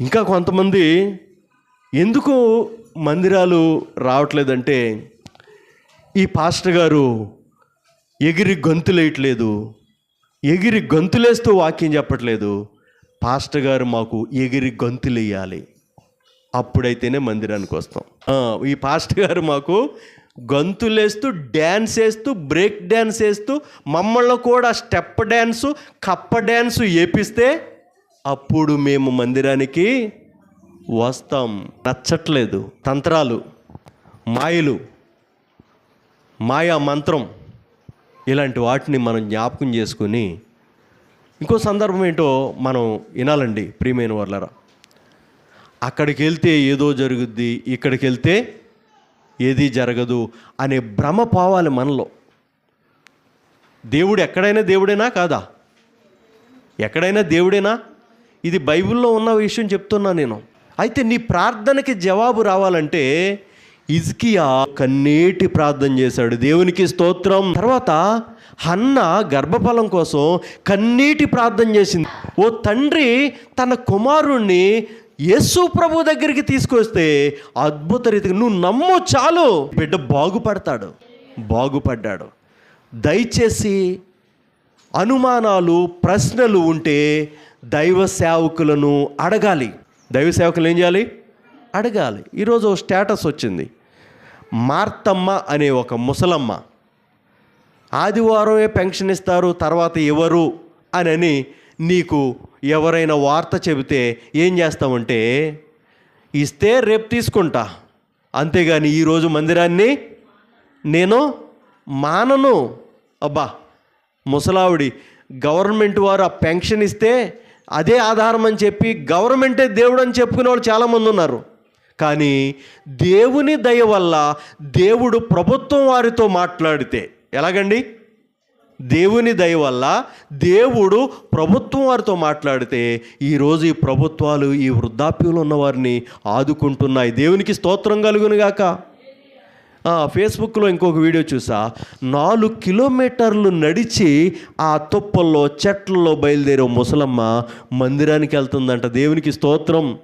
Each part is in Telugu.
ఇంకా కొంతమంది ఎందుకు మందిరాలు రావట్లేదంటే ఈ పాస్టర్ గారు ఎగిరి గొంతులేయట్లేదు ఎగిరి గొంతులేస్తూ వాక్యం చెప్పట్లేదు. పాస్టర్ గారు మాకు ఎగిరి గొంతులేయాలి. అప్పుడైతేనే మందిరానికి వస్తాం. ఈ పాస్టర్ గారు మాకు గంతులేస్తూ డ్యాన్స్ వేస్తూ బ్రేక్ డ్యాన్స్ వేస్తూ మమ్మల్ని కూడా స్టెప్ డ్యాన్సు కప్ప డ్యాన్సు వేపిస్తే అప్పుడు మేము మందిరానికి వస్తాం. నచ్చట్లేదు. తంత్రాలు మాయలు మాయా మంత్రం ఇలాంటి వాటిని మనం జ్ఞాపకం చేసుకుని ఇంకో సందర్భం ఏంటో మనం వినాలండి ప్రియమైన వాళ్ళరా అక్కడికి వెళ్తే ఏదో జరుగుద్ది ఇక్కడికి వెళ్తే ఏది జరగదు అనే భ్రమ పోవాలి మనలో. దేవుడు ఎక్కడైనా దేవుడేనా కాదా? ఎక్కడైనా దేవుడేనా? ఇది బైబిల్లో ఉన్న విషయం చెప్తున్నా నేను. అయితే నీ ప్రార్థనకి జవాబు రావాలంటే ఇజ్కియా కన్నీటి ప్రార్థన చేశాడు. దేవునికి స్తోత్రం. తర్వాత హన్న గర్భఫలం కోసం కన్నీటి ప్రార్థన చేసింది. ఓ తండ్రి తన కుమారుణ్ణి యేసు ప్రభు దగ్గరికి తీసుకొస్తే అద్భుత రీతిగా నువ్వు నమ్ము చాలు. బిడ్డ బాగుపడతాడు. బాగుపడ్డాడు. దయచేసి అనుమానాలు ప్రశ్నలు ఉంటే దైవ సేవకులను అడగాలి. దైవ సేవకులు ఏం చేయాలి? అడగాలి. ఈరోజు ఓ స్టేటస్ వచ్చింది. మార్తమ్మ అనే ఒక ముసలమ్మ. ఆదివారమే పెన్షన్ ఇస్తారు తర్వాత ఎవరు అని నీకు ఎవరైనా వార్త చెబితే ఏం చేస్తామంటే ఇస్తే రేపు తీసుకుంటా. అంతేగాని ఈరోజు మందిరాన్ని నేను మానను. అబ్బా! ముసలావిడి గవర్నమెంట్ వారు ఆ పెన్షన్ ఇస్తే అదే ఆధారం అని చెప్పి గవర్నమెంటే దేవుడు అని చెప్పుకునే వాళ్ళు చాలామంది ఉన్నారు. కానీ దేవుని దయ వల్ల దేవుడు ప్రభుత్వం వారితో మాట్లాడితే ఎలాగండి? దేవుని దయ వల్ల దేవుడు ప్రభుత్వం వారితో మాట్లాడితే ఈరోజు ఈ ప్రభుత్వాలు ఈ వృద్ధాప్యంలో ఉన్నవారిని ఆదుకుంటున్నాయి. దేవునికి స్తోత్రం కలుగునుగాక. ఫేస్బుక్లో ఇంకొక వీడియో చూసా. నాలుగు కిలోమీటర్లు నడిచి ఆ తుప్పల్లో చెట్లలో బయలుదేరే ముసలమ్మ మందిరానికి వెళ్తుందంట. దేవునికి స్తోత్రం.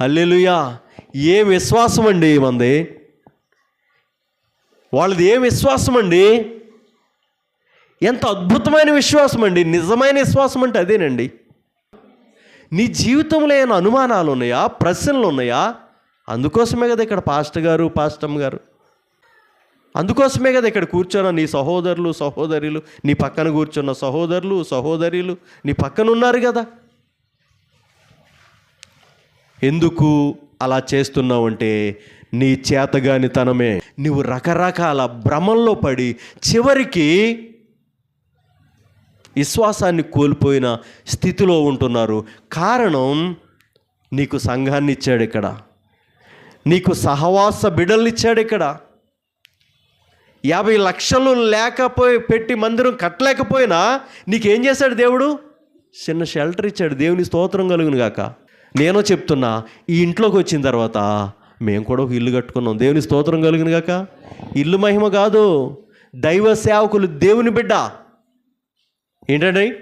హల్లెలూయా. ఏ విశ్వాసం అండి మంది? వాళ్ళది ఏ విశ్వాసం అండి? ఎంత అద్భుతమైన విశ్వాసం అండి. నిజమైన విశ్వాసం అంటే అదేనండి. నీ జీవితంలో ఏమైనా అనుమానాలు ఉన్నాయా? ప్రశ్నలు ఉన్నాయా? అందుకోసమే కదా ఇక్కడ పాస్టర్ గారు పాస్టమ్ గారు. అందుకోసమే కదా ఇక్కడ కూర్చున్న నీ సహోదరులు సహోదరులు నీ పక్కన కూర్చున్న సహోదరులు సహోదరులు నీ పక్కన ఉన్నారు కదా. ఎందుకు అలా చేస్తున్నావంటే నీ చేతగానితనమే. నువ్వు రకరకాల భ్రమంలో పడి చివరికి విశ్వాసాన్ని కోల్పోయిన స్థితిలో ఉంటున్నారు. కారణం నీకు సంఘాన్ని ఇచ్చాడు ఇక్కడ. నీకు సహవాస బిడల్ని ఇచ్చాడు ఇక్కడ. యాభై లక్షలు లేకపోయి పెట్టి మందిరం కట్టలేకపోయినా నీకేం చేశాడు దేవుడు? చిన్న షెల్టర్ ఇచ్చాడు. దేవుని స్తోత్రం కలుగును గాక. నేను చెప్తున్నా ఈ ఇంట్లోకి వచ్చిన తర్వాత మేము కూడా ఒక ఇల్లు కట్టుకున్నాం. దేవుని స్తోత్రం కలుగును గాక. ఇల్లు మహిమ కాదు. దైవ సేవకులు దేవుని బిడ్డ. ఏంటండి?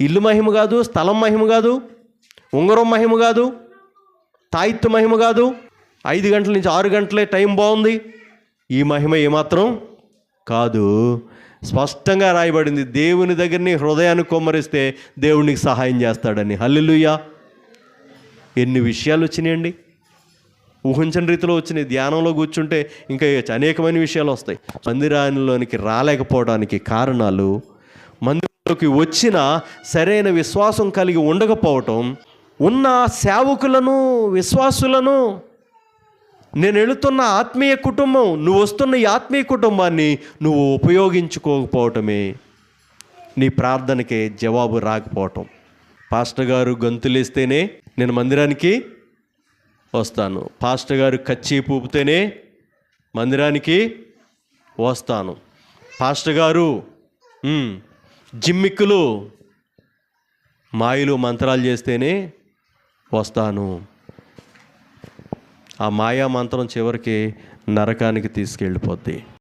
ఇల్లు మహిమ కాదు స్థలం మహిమ కాదు ఉంగరం మహిమ కాదు తాయిత్తు మహిమ కాదు. ఐదు గంటల నుంచి ఆరు గంటలే టైం బాగుంది. ఈ మహిమ ఏమాత్రం కాదు. స్పష్టంగా రాయబడింది దేవుని దగ్గరని హృదయాన్ని కొమ్మరిస్తే దేవునికి సహాయం చేస్తాడని. హల్లెలూయా. ఎన్ని విషయాలు వచ్చినాయండి? ఊహించని రీతిలో వచ్చినాయి. ధ్యానంలో కూర్చుంటే ఇంకా అనేకమైన విషయాలు వస్తాయి. మందిరానిలోనికి రాలేకపోవడానికి కారణాలు మందిరంలోకి వచ్చిన సరైన విశ్వాసం కలిగి ఉండకపోవటం ఉన్న సేవకులను విశ్వాసులను నేను వెళుతున్న ఆత్మీయ కుటుంబం నువ్వు వస్తున్న ఈ ఆత్మీయ కుటుంబాన్ని నువ్వు ఉపయోగించుకోకపోవటమే. నీ ప్రార్థనకి జవాబు రాకపోవటం. పాస్టర్ గారు గంతులేస్తేనే నేను మందిరానికి వస్తాను. పాస్టర్ గారు కచ్చి పూపితేనే మందిరానికి వస్తాను. పాస్టర్ గారు జిమ్మిక్కులు మాయలు మంత్రాలు చేస్తేనే వస్తాను. ఆ మాయా మంత్రం చివరికి నరకానికి తీసుకెళ్ళిపోద్ది.